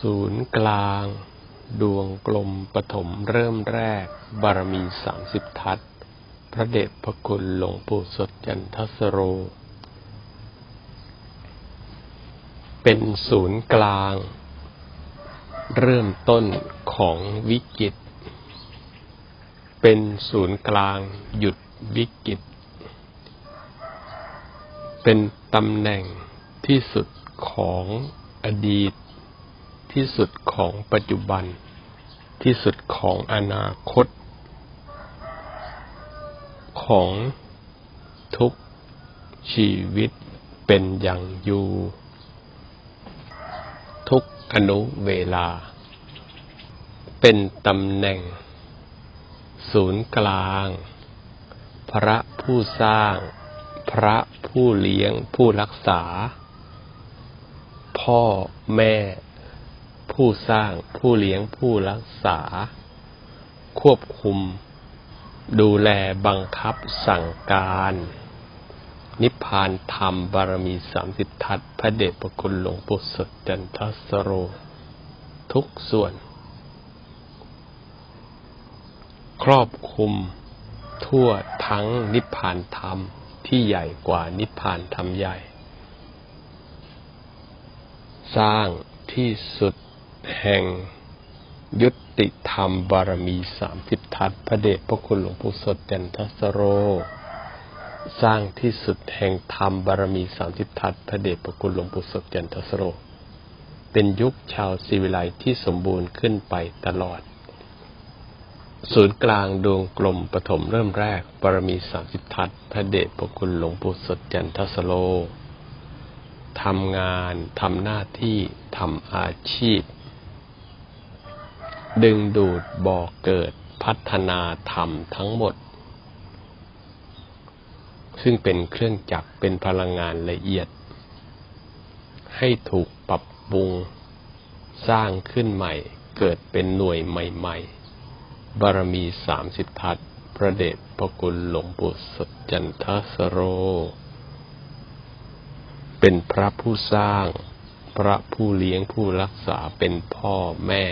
ศูนย์กลาง ดวงกลมปฐมเริ่มแรก บารมีสามสิบทัศ พระเดชพระคุณหลวงปู่สดจันทสโร เป็นศูนย์กลาง เริ่มต้นของวิกฤต เป็นศูนย์กลางหยุดวิกฤต เป็นตำแหน่งที่สุดของอดีต ที่สุดของปัจจุบัน ที่สุดของอนาคต ของทุกชีวิตเป็นอย่างอยู่ ทุกอนุเวลา เป็นตำแหน่ง ศูนย์กลาง พระผู้สร้าง พระผู้เลี้ยงผู้รักษา พ่อแม่ ผู้สร้างผู้เลี้ยงผู้รักษา ควบคุม ดูแลบังคับสั่งการ นิพพานธรรมบารมีสามสิททัศน์พระเดชพระคุณหลวงปู่สดจันทสโร ทุกส่วน ครอบคุม ทั่วทั้งนิพพานธรรมที่ใหญ่กว่านิพพานธรรมใหญ่ สร้างที่สุด แห่งยุติธรรมบารมีสามสิบทัศพระเดชพระคุณหลวงปู่สดจันทสโร สร้างที่สุดแห่งธรรมบารมีสามสิบทัศพระเดชพระคุณหลวงปู่สดจันทสโร เป็นยุคชาวศิวิไลที่สมบูรณ์ขึ้นไปตลอด ศูนย์กลางดวงกลมปฐมเริ่มแรกบารมีสามสิบทัศพระเดชพระคุณหลวงปู่สดจันทสโลทำงานทำหน้าที่ทำอาชีพ ดึงดูดบ่อเกิดพัฒนาธรรมทั้งหมด ซึ่งเป็นเครื่องจักรเป็นพลังงานละเอียด ให้ถูกปรับปรุง สร้างขึ้นใหม่ เกิดเป็นหน่วยใหม่ ๆ บารมีสามสิบทัศพระเดชพระคุณหลวงปู่สดจันทสโร เป็นพระผู้สร้าง พระผู้เลี้ยงผู้รักษาเป็นพ่อแม่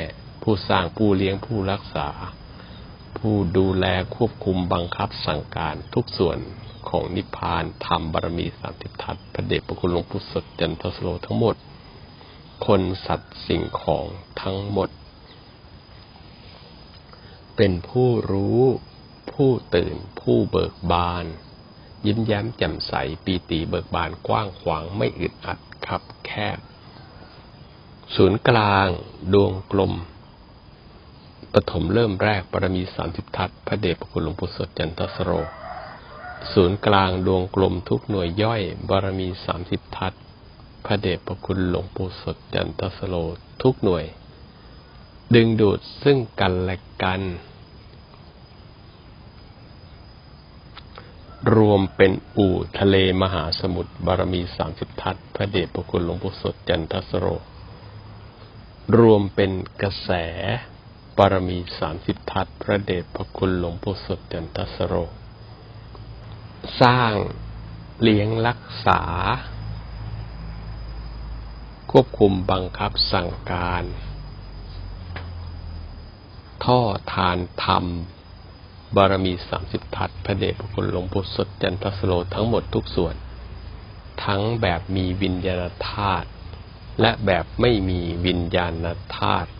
ผู้สร้างผู้เลี้ยงผู้รักษา ผู้ดูแลควบคุมบังคับสั่งการทุกส่วนของนิพพานธรรมบารมีสามสิบทัศน์พระเดชพระคุณหลวงปู่สดจันทสโรทั้งหมด คนสัตว์สิ่งของทั้งหมด เป็นผู้รู้ ผู้ตื่น ผู้เบิกบาน ยิ้มแย้มแจ่มใสปีติเบิกบานกว้างขวางไม่อึดอัดคับแคบ ศูนย์กลาง ดวงกลม ปฐมเริ่มแรกปรมีสามสิบทัศพระเดชพระคุณหลวงปู่สดจันทสโร ศูนย์กลางดวงกลมทุกหน่วยย่อยบารมีสามสิบทัศพระเดชพระคุณหลวงปู่สดจันทสโรทุกหน่วย ดึงดูดซึ่งกันและกัน รวมเป็นอู่ทะเลมหาสมุทรบารมีสามสิบทัศพระเดชพระคุณหลวงปู่สดจันทสโร รวมเป็นกระแส บารมีสามสิบทัศพระเดชพระคุณหลวงปู่สดจันทสโร สร้างเลี้ยงรักษา ควบคุมบังคับสั่งการ ท่อทานธรรม บารมีสามสิบทัศพระเดชพระคุณหลวงปู่สดจันทสโลทั้งหมดทุกส่วน ทั้งแบบมีวิญญาณธาตุและแบบไม่มีวิญญาณธาตุ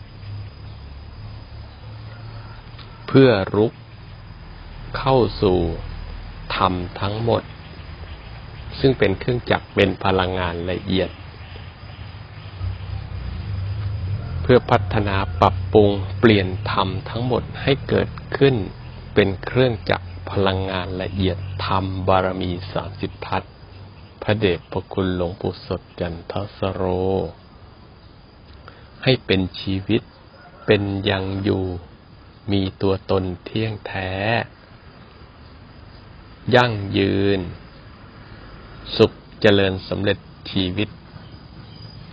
เพื่อรุก เข้าสู่ธรรมทั้งหมด ซึ่งเป็นเครื่องจักรเป็นพลังงานละเอียด เพื่อพัฒนาปรับปรุงเปลี่ยนธรรมทั้งหมดให้เกิดขึ้นเป็นเครื่องจักรพลังงานละเอียดธรรมบารมีสามสิบทัศพระเดชพระคุณหลวงปู่สดจันทสโร ให้เป็นชีวิตเป็นยังอยู่ มีตัวตนเที่ยงแท้ ยั่งยืน สุขเจริญสำเร็จชีวิต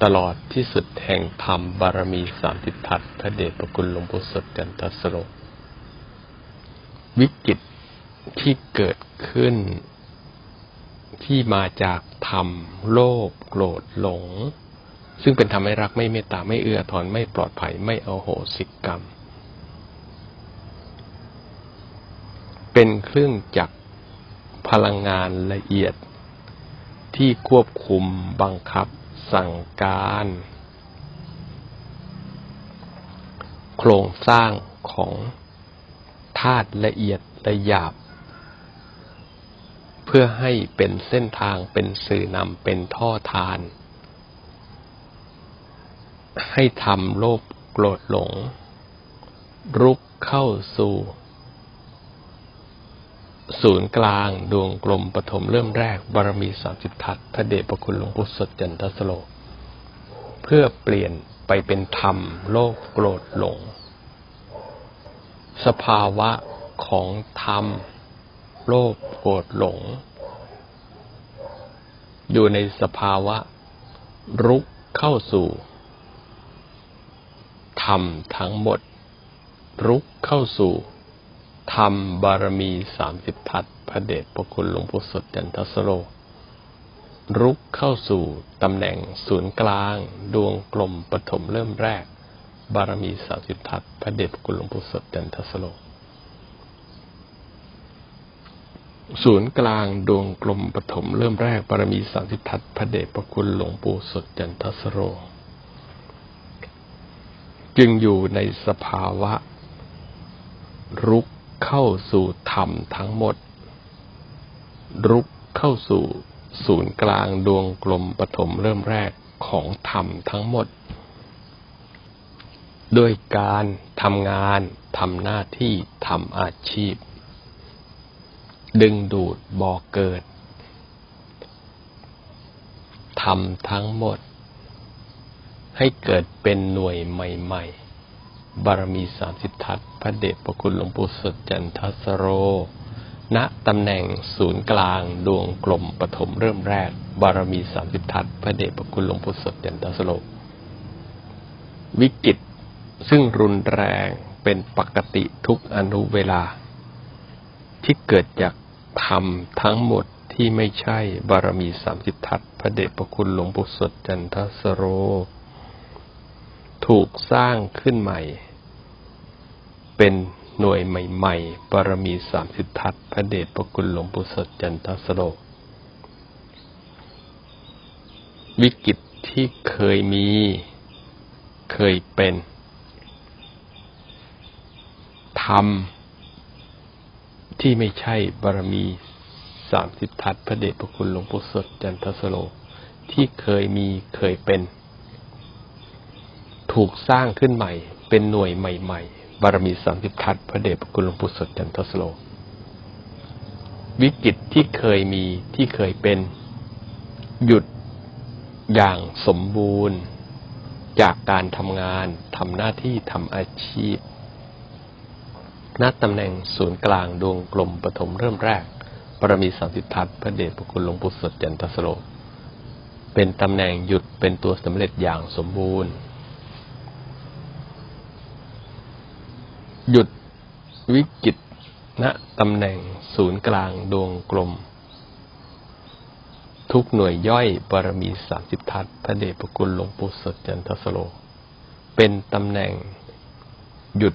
ตลอดที่สุดแห่งธรรมบารมีสามสิบทัศพระเดชพระคุณหลวงปู่สดจันทสโรวิกฤตที่เกิดขึ้น ที่มาจากธรรมโลภโกรธหลง ซึ่งเป็นทำให้รักไม่เมตตาไม่เอื้ออาทอนไม่ปลอดภัยไม่เอาโหสิกรรม เป็นเครื่องจักรพลังงานละเอียด ที่ควบคุมบังคับสั่งการ โครงสร้างของธาตุละเอียดละหยาบ เพื่อให้เป็นเส้นทางเป็นสื่อนำเป็นท่อทาน ให้ทำโลภโกรธหลง รุกเข้าสู่ ศูนย์กลาง ดวงกลมปฐมเริ่มแรก บารมีสามสิบทัศน์พระเดชพระคุณหลวงปู่สดจันทสโล เพื่อเปลี่ยนไปเป็นธรรม โลภโกรธหลง สภาวะของธรรม โลภโกรธหลง อยู่ในสภาวะ รุกเข้าสู่ธรรมทั้งหมด รุกเข้าสู่ ธรรมบารมีสามสิบทัศพระเดชพระคุณหลวงปู่สดจันทสโลรุกเข้าสู่ตำแหน่งศูนย์กลาง ดวงกลมปฐมเริ่มแรก บารมีสามสิบทัศพระเดชพระคุณหลวงปู่สดจันทสโลศูนย์กลางดวงกลมปฐมเริ่มแรก บารมีสามสิบทัศพระเดชพระคุณหลวงปู่สดจันทสโร จึงอยู่ในสภาวะ รุก เข้าสู่ธรรมทั้งหมด รุกเข้าสู่ศูนย์กลางดวงกลมปฐมเริ่มแรกของธรรมทั้งหมด ด้วยการทำงานทำหน้าที่ทำอาชีพ ดึงดูดบ่อเกิดทำทั้งหมด ให้เกิดเป็นหน่วยใหม่ ๆ บารมีสามสิบทัศน์พระเดชพระคุณหลวงปู่สดจันทสโร ณตำแหน่งศูนย์กลางดวงกลมปฐมเริ่มแรก บารมีสามสิบทัศน์พระเดชพระคุณหลวงปู่สดจันทสโร วิกฤตซึ่งรุนแรงเป็นปกติทุกอนุเวลา ที่เกิดจากธรรมทั้งหมดที่ไม่ใช่บารมีสามสิบทัศน์พระเดชพระคุณหลวงปู่สดจันทสโร ถูกสร้างขึ้นใหม่ เป็นหน่วยใหม่ๆบารมีสามสิบทัศพระเดชพระคุณหลวงปู่สดจันทสโรวิกฤตที่เคยมี เคยเป็นธรรมที่ไม่ใช่บารมีสามสิบทัศพระเดชพระคุณหลวงปู่สดจันทสโล ที่เคยมีเคยเป็น ถูกสร้างขึ้นใหม่ เป็นหน่วยใหม่ ๆ บารมีสามสิบทัศพระเดชพระคุณหลวงปู่สดจันทสโล วิกฤตที่เคยมีที่เคยเป็น หยุดอย่างสมบูรณ์ จากการทำงานทำหน้าที่ทำอาชีพณตำแหน่งศูนย์กลางดวงกลมปฐมเริ่มแรกปรมีสามสิทธัตพระเดชพระคุณหลวงปู่สดจันทสโล เป็นตำแหน่งหยุดเป็นตัวสำเร็จอย่างสมบูรณ์ หยุดวิกฤตณตำแหน่งศูนย์กลางดวงกลม ทุกหน่วยย่อยบารมีสามสิบทัศพระเดชพระคุณหลวงปู่สดจันทสโล เป็นตำแหน่ง หยุด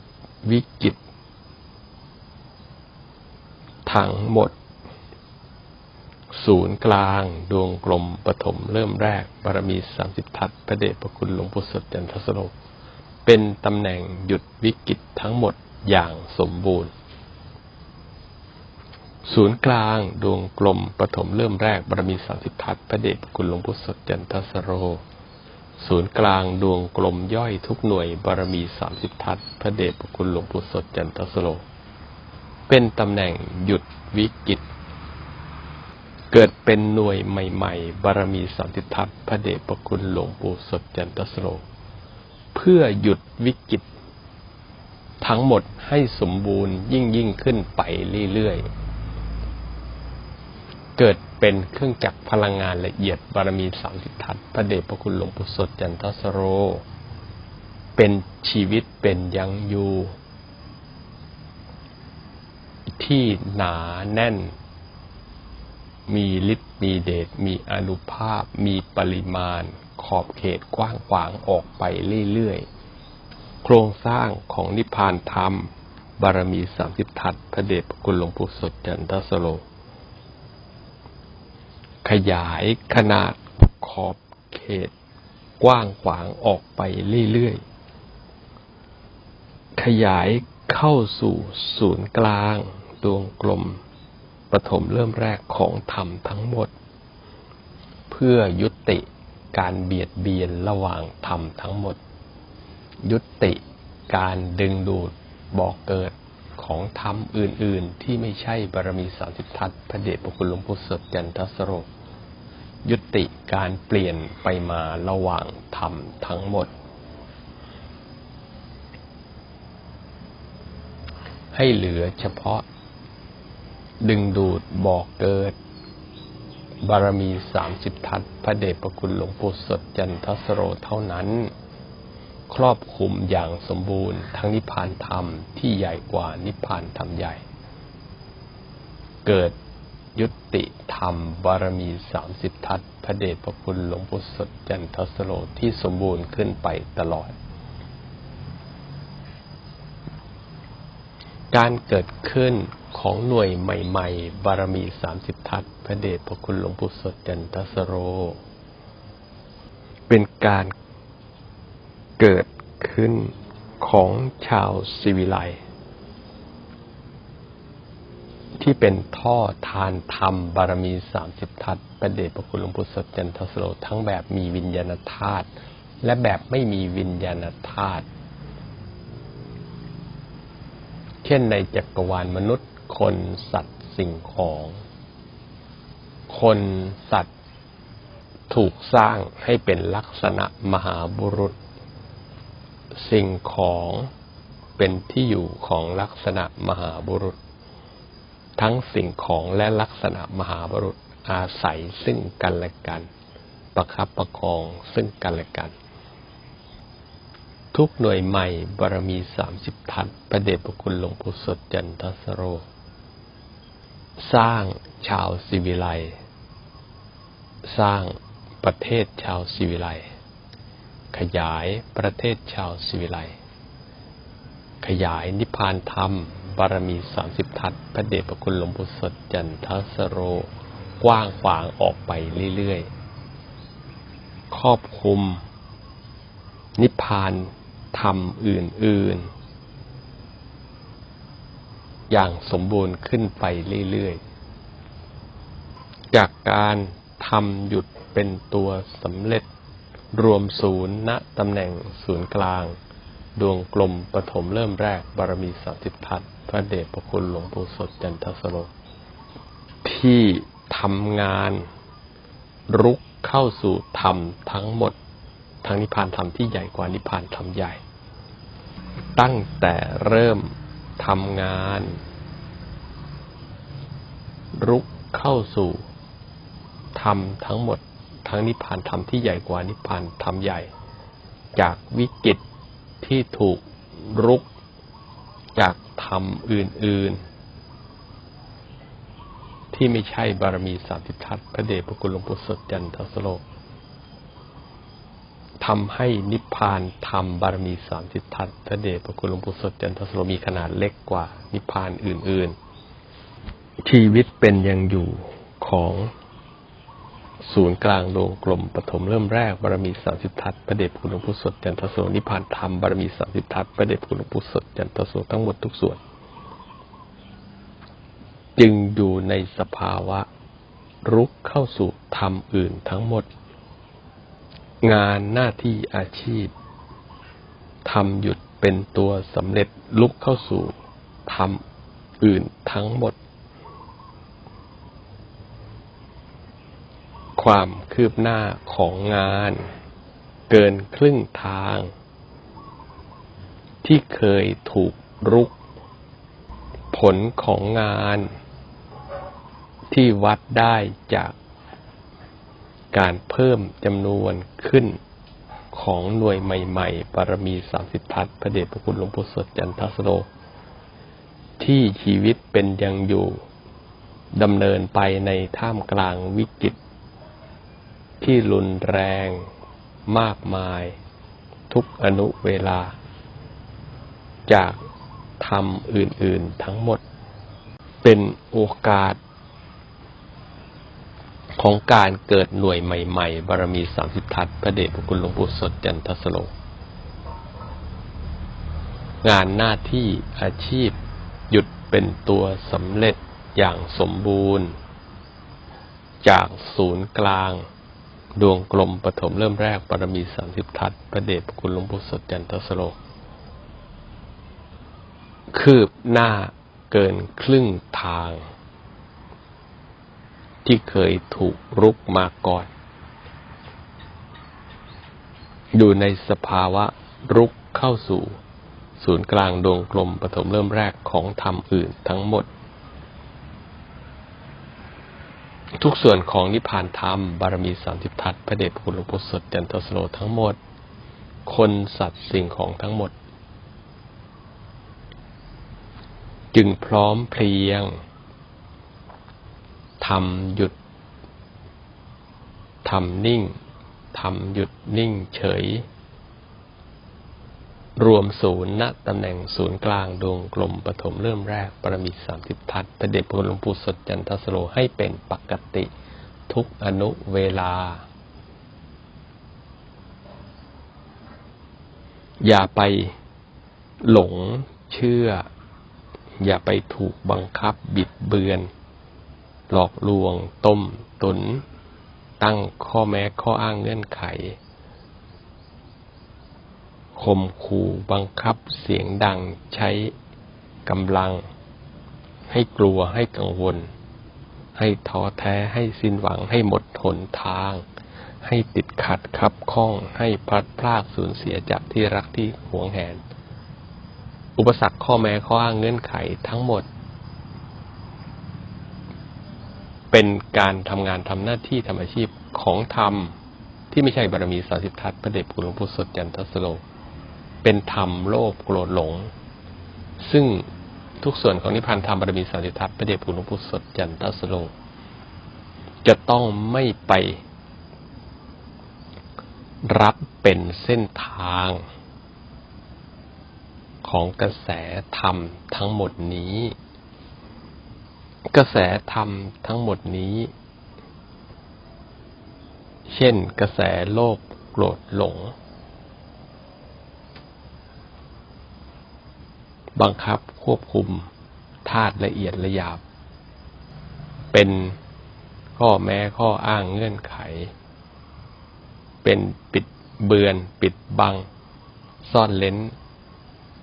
วิกฤตทั้งหมด ศูนย์กลางดวงกลมปฐมเริ่มแรกบารมีสามสิบทัศพระเดชพระคุณหลวงปู่สดจันทสโล เป็นตำแหน่งหยุดวิกฤตทั้งหมดอย่างสมบูรณ์ ศูนย์กลางดวงกลมปฐมเริ่มแรกบารมีสามสิบทัศพระเดชพระคุณหลวงปู่สดจันทสโร ศูนย์กลางดวงกลมย่อยทุกหน่วยบารมีสามสิบทัศพระเดชพระคุณหลวงปู่สดจันทสโลเป็นตำแหน่งหยุดวิกฤตเกิดเป็นหน่วยใหม่ ๆ บารมีสามสิบทัศพระเดชพระคุณหลวงปู่สดจันทสโล เพื่อหยุดวิกฤตทั้งหมดให้สมบูรณ์ยิ่งยิ่งขึ้นไปเรื่อยๆ เกิดเป็นเครื่องจักรพลังงานละเอียดบารมีสามสิบทัศพระเดชพระคุณหลวงปู่สดจันทสโร เป็นชีวิตเป็นยังอยู่ที่หนาแน่น มีฤทธิ์มีเดชมีอนุภาพ มีปริมาณ ขอบเขตกว้างขวางออกไปเรื่อยๆ โครงสร้างของนิพพานธรรม บารมีสามสิบทัศพระเดชพระคุณหลวงปู่สดจันทสโล ขยายขนาดขอบเขต กว้างขวางออกไปเรื่อยๆ ขยายเข้าสู่ศูนย์กลางดวงกลมปฐมเริ่มแรกของธรรมทั้งหมด เพื่อยุติ การเบียดเบียนระหว่างธรรมทั้งหมด ยุติการดึงดูดบอกเกิดของธรรมอื่น ๆ ที่ไม่ใช่บารมีสามสิบทัศพระเดชพระคุณหลวงปู่สดจันทสโรยุติการเปลี่ยนไปมาระหว่างธรรมทั้งหมด ให้เหลือเฉพาะ ดึงดูดบอกเกิด บารมีสามสิบทัศพระเดชพระคุณหลวงปู่สดจันทสโรเท่านั้น ครอบคลุมอย่างสมบูรณ์ทั้งนิพพานธรรมที่ใหญ่กว่านิพพานธรรมใหญ่ เกิดยุติธรรมบารมีสามสิบทัศพระเดชพระคุณหลวงปู่สดจันทสโรที่สมบูรณ์ขึ้นไปตลอด การเกิดขึ้น ของหน่วยใหม่ ๆ บารมีสามสิบทัศพระเดชพระคุณหลวงปู่สดจันทสโร เป็นการเกิดขึ้นของชาวสิวิไลที่เป็นท่อทานธรรมบารมีสามสิบทัศประเดชพระคุณหลวงปู่สดจันทสโรทั้งแบบมีวิญญาณธาตุและแบบไม่มีวิญญาณธาตุเช่นในจักรวาลมนุษย์ คนสัตว์สิ่งของ คนสัตว์ถูกสร้างให้เป็นลักษณะมหาบุรุษ สิ่งของเป็นที่อยู่ของลักษณะมหาบุรุษ ทั้งสิ่งของและลักษณะมหาบุรุษอาศัยซึ่งกันและกัน ประคับประคองซึ่งกันและกัน ทุกหน่วยใหม่บารมีสามสิบทัศประเดชพระคุณหลวงปู่สดจันทสโร สร้างชาวสิวิไลสร้างประเทศชาวสิวิไลขยายประเทศชาวสิวิไลขยายนิพพานธรรม บารมีสามสิบทัศพระเดชพระคุณหลวงปู่สดจันทสโร กว้างขวางออกไปเรื่อยๆครอบคลุม นิพพานธรรมอื่นๆ อย่างสมบูรณ์ขึ้นไปเรื่อยๆ จากการทำหยุดเป็นตัวสำเร็จ รวมศูนย์ณตำแหน่งศูนย์กลาง ดวงกลมปฐมเริ่มแรกบารมีสามสิบทัศพระเดชพระคุณหลวงปู่สดจันทสโรที่ทำงานรุกเข้าสู่ธรรมทั้งหมด ทั้งนิพพานธรรมที่ใหญ่กว่านิพพานธรรมใหญ่ ตั้งแต่เริ่ม ทำงาน รุกเข้าสู่ธรรมทั้งหมด ทั้งนิพพานธรรมที่ใหญ่กว่านิพพานธรรมใหญ่ จากวิกฤตที่ถูกรุกจากธรรมอื่น ๆ ที่ไม่ใช่บารมีสามสิบทัศพระเดชพระคุณหลวงปู่สดจันทสโล ทำให้นิพพานธรรมบารมีสามสิบทัศพระเดชพระคุณหลวงปู่สดจันทสโลมีขนาดเล็กกว่านิพพานอื่น ๆ ชีวิตเป็นยังอยู่ของศูนย์กลางดวงกลมปฐมเริ่มแรกบารมีสามสิบทัศพระเดชพระคุณหลวงปู่สดจันทสโลนิพพานธรรมบารมีสามสิบทัศพระเดชพระคุณหลวงปู่สดจันทสโลทั้งหมดทุกส่วน จึงอยู่ในสภาวะ รุกเข้าสู่ธรรมอื่นทั้งหมด งานหน้าที่อาชีพทำหยุดเป็นตัวสำเร็จลุกเข้าสู่ธรรมอื่นทั้งหมด ความคืบหน้าของงาน เกินครึ่งทาง ที่เคยถูกรุก ผลของงาน ที่วัดได้จาก การเพิ่มจำนวนขึ้นของหน่วยใหม่ๆบารมีสามสิบทัศพระเดชพระคุณหลวงปู่สดจันทสโลที่ชีวิตเป็นยังอยู่ดำเนินไปในท่ามกลางวิกฤต ที่รุนแรงมากมาย ทุกอนุเวลา จากธรรมอื่นๆทั้งหมด เป็นโอกาส ของการเกิดหน่วยใหม่ ๆ บารมีสามสิบทัศพระเดชพระคุณหลวงปู่สดจันทสโล งานหน้าที่อาชีพหยุดเป็นตัวสำเร็จอย่างสมบูรณ์ จากศูนย์กลาง ดวงกลมปฐมเริ่มแรกบารมีสามสิบทัศพระเดชพระคุณหลวงปู่สดจันทสโล คืบหน้าเกินครึ่งทาง ที่เคยถูกรุกมาก่อน อยู่ในสภาวะรุกเข้าสู่ ศูนย์กลางดวงกลมปฐมเริ่มแรกของธรรมอื่นทั้งหมด ทุกส่วนของนิพพานธรรม บารมีสามสิบทัศพระเดชพระคุณหลวงปู่สดจันทสโลทั้งหมด คนสัตว์สิ่งของทั้งหมด จึงพร้อมเพรียง ทำหยุดทำนิ่งทำหยุดนิ่งเฉย รวมศูนย์ณตำแหน่งศูนย์กลางดวงกลมปฐมเริ่มแรก ปรมีสามสิบทัศพระเดชพระหลวงปู่สดจันทสโลให้เป็นปกติทุกอนุเวลา อย่าไปหลงเชื่อ อย่าไปถูกบังคับบิดเบือน หลอกลวง ต้ม ตุน ตั้งข้อแม้ข้ออ้างเงื่อนไขข่มขู่บังคับเสียงดังใช้กำลัง ให้กลัวให้กังวล ให้ท้อแท้ให้สิ้นหวังให้หมดหนทาง ให้ติดขัดคับข้องให้พลัดพรากสูญเสียจากที่รักที่หวงแหน อุปสรรคข้อแม้ข้ออ้างเงื่อนไขทั้งหมด เป็นการทำงานทำหน้าที่ทำอาชีพของธรรม ที่ไม่ใช่บารมีสาสิบทัศน์พระเดชคุณหลวงปู่สดจันทสโล เป็นธรรมโลภโกรธหลง ซึ่งทุกส่วนของนิพพานธรรมบารมีสาสิบทัศน์พระเดชคุณหลวงปู่สดจันทสโล จะต้องไม่ไป รับเป็นเส้นทาง ของกระแสธรรมทั้งหมดนี้ กระแสธรรมทั้งหมดนี้ เช่นกระแสโลภโกรธหลง บังคับควบคุมธาตุละเอียดละหยาบ เป็นข้อแม้ข้ออ้างเงื่อนไข เป็นปิดเบือน ปิดบัง ซ่อนเล้น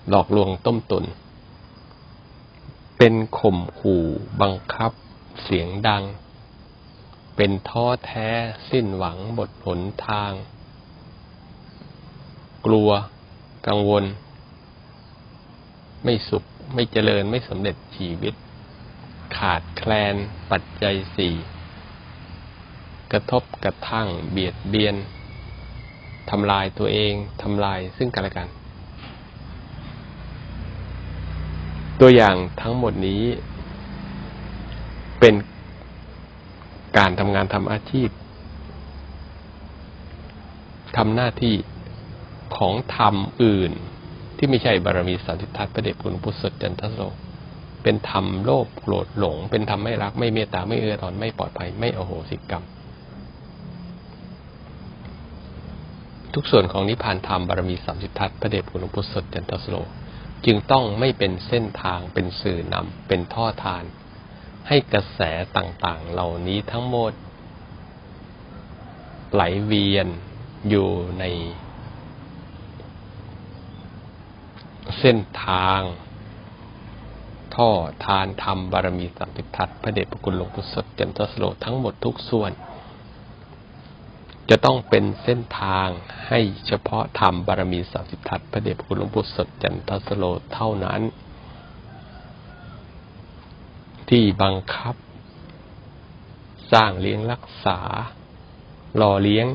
หลอกลวงต้มตุน เป็นข่มขู่บังคับเสียงดัง เป็นท้อแท้สิ้นหวังบทหนทาง กลัว กังวล ไม่สุขไม่เจริญไม่สำเร็จชีวิต ขาดแคลนปัจจัยสี่กระทบกระทั่งเบียดเบียนทำลายตัวเองทำลายซึ่งกันและกัน ตัวอย่างทั้งหมดนี้ เป็นการทำงานทำอาชีพทำหน้าที่ของธรรมอื่น ที่ไม่ใช่บารมีสามสิทัตถ์พระเดชคุณพุทธสดจันทโสเป็นธรรมโลภโกรธหลง เป็นธรรมไม่รักไม่เมตตาไม่เอื้อทอนไม่ปลอดภัยไม่อโหสิกรรม ทุกส่วนของนิพพานธรรมบารมีสามสิทธัตถ์พระเดชคุณพุทธสดจันทสโส จึงต้องไม่เป็นเส้นทางเป็นสื่อนำเป็นท่อทาน ให้กระแสต่างๆ เหล่านี้ทั้งหมด ไหลเวียนอยู่ใน เส้นทาง ท่อทานธรรมบารมีสามสิบทัศพระเดชพระคุณหลวงปู่สดจันทสโลทั้งหมดทุกส่วน จะต้องเป็นเส้นทางให้เฉพาะธรรมบารมีสามสิบทัศน์พระเดชพระคุณหลวงปู่สดจันทสโลเท่านั้น ที่บังคับ สร้างเลี้ยงรักษาหล่อเลี้ยง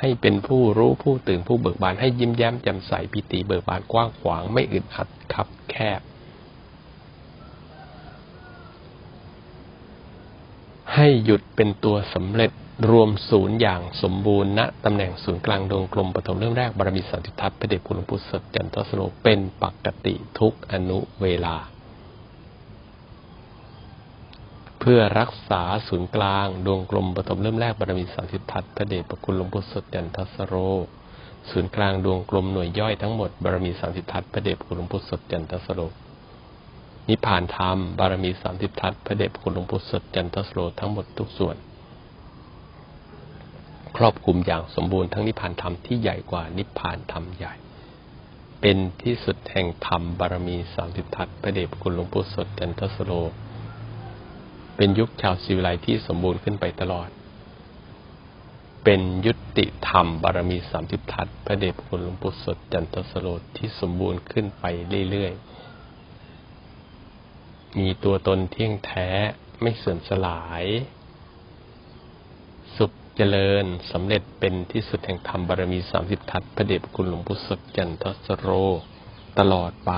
ให้เป็นผู้รู้ผู้ตื่นผู้เบิกบานให้ยิ้มแย้มแจ่มใสปิติเบิกบานกว้างขวางไม่อึดอัดคับแคบ ให้หยุดเป็นตัวสำเร็จ รวมศูนย์อย่างสมบูรณ์ณตำแหน่งศูนย์กลางดวงกลมปฐมเริ่มแรกบารมีสันติทัศน์พระเดชคุณหลวงปู่สดจันทสโลเป็นปกติทุกอนุเวลา เพื่อรักษาศูนย์กลางดวงกลมปฐมเริ่มแรกบารมีสันติทัศน์พระเดชพระคุณหลวงปู่สดจันทสโรศูนย์กลางดวงกลมหน่วยย่อยทั้งหมดบารมีสันติทัศน์พระเดชพระคุณหลวงปู่สดจันทสโรนิพพานธรรมบารมีสามสิบทัศพระเดชพระคุณหลวงปู่สดจันทสโรทั้งหมดทุกส่วน รอบคลุมอย่างสมบูรณ์ทั้งนิพพานธรรมที่ใหญ่กว่านิพพานธรรมใหญ่ เป็นที่สุดแห่งธรรมบารมีสามสิบทัศน์พระเดชพระคุณหลวงปู่สดจันทสโรเป็นยุคชาวศิวิไลที่สมบูรณ์ขึ้นไปตลอด เป็นยุติธรรมบารมีสามสิบทัศน์พระเดชพระคุณหลวงปู่สดจันทสโรที่สมบูรณ์ขึ้นไปเรื่อยๆ มีตัวตนเที่ยงแท้ไม่เสื่อมสลาย จริญสำเร็จเป็นที่สุดแห่งธรรมบารมีสามสิบทัศน์พระเดชพระคุณหลวงพุทธสดจันทสโร ตลอดไป